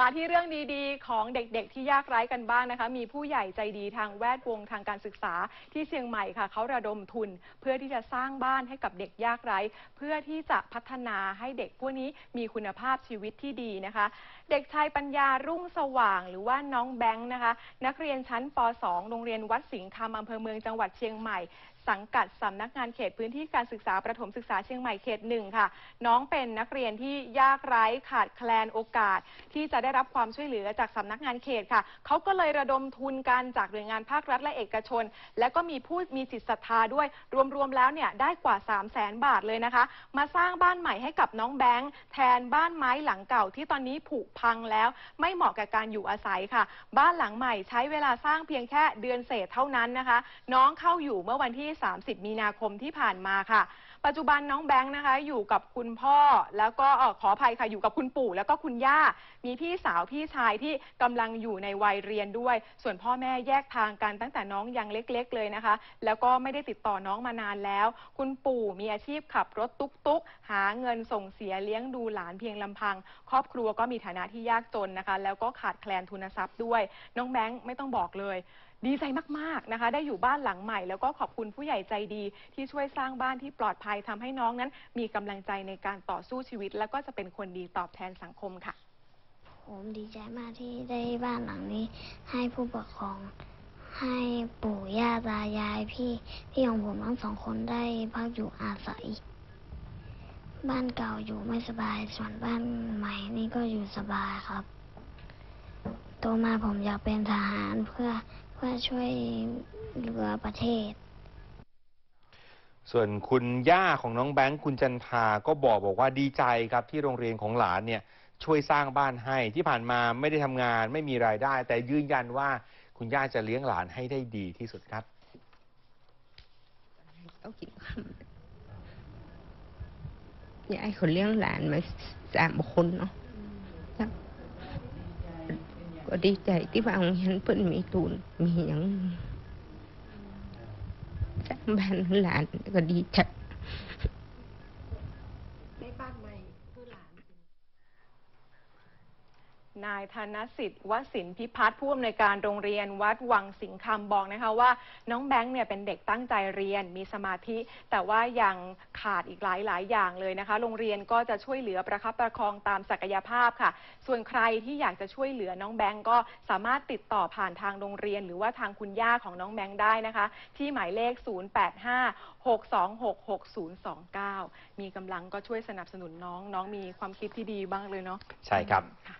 มาที่เรื่องดีๆ ของเด็กๆ ที่ยากไร้กันบ้างนะคะ มีผู้ใหญ่ใจดีทางแวดวงทางการศึกษาที่เชียงใหม่ค่ะเขาระดมทุน เพื่อที่จะสร้างบ้านให้กับเด็กยากไร้ เพื่อที่จะพัฒนาให้เด็กพวกนี้มีคุณภาพชีวิตที่ดีนะคะ เด็กชายปัญญารุ่งสว่าง หรือว่าน้องแบงค์นะคะ นักเรียนชั้นป .2 โรงเรียนวัดสิงห์คำอำเภอเมืองจังหวัดเชียงใหม่ สังกัดสำนักงานเขตพื้นที่การศึกษาประถมศึกษาเชียงใหม่เขตหนึ่งค่ะ น้องเป็นนักเรียนที่ยากไร้ขาดแคลนโอกาส ที่จะได้รับความช่วยเหลือจากสำนักงานเขตค่ะเขาก็เลยระดมทุนกันจากหน่วยงานภาครัฐและเอกชน และก็มีผู้มีจิตศรัทธาด้วยรวมๆแล้วเนี่ยได้กว่า 3 0 0แสนบาทเลยนะคะ มาสร้างบ้านใหม่ให้กับน้องแบงค์แทนบ้านไม้หลังเก่าที่ตอนนี้ผุพังแล้ว ไม่เหมาะกับการอยู่อาศัยค่ะ บ้านหลังใหม่ใช้เวลาสร้างเพียงแค่เดือนเศษเท่านั้นนะคะ น้องเข้าอยู่เมื่อวันที่30 มีนาคมที่ผ่านมาค่ะ ปัจจุบันน้องแบงค์นะคะ อยู่กับคุณพ่อแล้วก็เอ่อขออภัยค่ะอยู่กับคุณปู่ แล้วก็คุณย่า มีพี่สาวพี่ชายที่กำลังอยู่ในวัยเรียนด้วย ส่วนพ่อแม่แยกทางกันตั้งแต่น้องยังเล็กๆเลยนะคะ แล้วก็ไม่ได้ติดต่อน้องมานานแล้ว คุณปู่มีอาชีพขับรถตุ๊กๆ หาเงินส่งเสียเลี้ยงดูหลานเพียงลำพัง ครอบครัวก็มีฐานะที่ยากจนนะคะ แล้วก็ขาดแคลนทุนทรัพย์ด้วย น้องแบงค์ไม่ต้องบอกเลย ดีใจมากๆนะคะ ได้อยู่บ้านหลังใหม่ แล้วก็ขอบคุณผู้ใหญ่ใจดี ที่ช่วยสร้างบ้านที่ปลอดภัยทำให้น้องนั้น มีกำลังใจในการต่อสู้ชีวิต แล้วก็จะเป็นคนดีตอบแทนสังคมค่ะ ผมดีใจมากที่ได้บ้านหลังนี้ ให้ผู้ปกครองให้ปู่ย่าตายายพี่พี่ของผมทั้งสองคนได้พักอยู่อาศัย บ้านเก่าอยู่ไม่สบายส่วนบ้านใหม่นี่ก็อยู่สบายครับโตมาผมอยากเป็นทหารเพื่อ พื่อช่วยเหลือประเทศ ส่วนคุณย่าของน้องแบงค์คุณจันทาก็บอกบอกว่าดีใจครับที่โรงเรียนของหลานเนี่ยช่วยสร้างบ้านให้ที่ผ่านมาไม่ได้ทำงานไม่มีรายได้ แต่ยืนยันว่าคุณย่าจะเลี้ยงหลานให้ได้ดีที่สุดครับเอากินคำยายเขาเลี้ยงหลานมาสามคนเนาะจ้ะ ก็ดีใจที่ว่าโรงเห็นเพิ่นมีทุนมีอย่างสร้างบ้านหลานก็ดีใจนา ยธนสิทธิ์วสินพิพัฒน์ผู้อำนวยการโรงเรียนวัดวังสิงคำบอกนะคะว่าน้องแบงค์เนี่ยเป็นเด็กตั้งใจเรียนมีสมาธิ แต่ว่ายังขาดอีกหลายหลายๆอย่างเลยนะคะ โรงเรียนก็จะช่วยเหลือประคับประคองตามศักยภาพค่ะ ส่วนใครที่อยากจะช่วยเหลือน้องแบงค์ก็สามารถติดต่อผ่านทางโรงเรียน หรือว่าทางคุณย่าของน้องแบงค์ได้นะคะ ที่หมายเลข 085 626 6029 มีกำลังก็ช่วยสนับสนุนน้องน้องมีความคิดที่ดีบ้างเลยเนาะใช่ครับค่ะ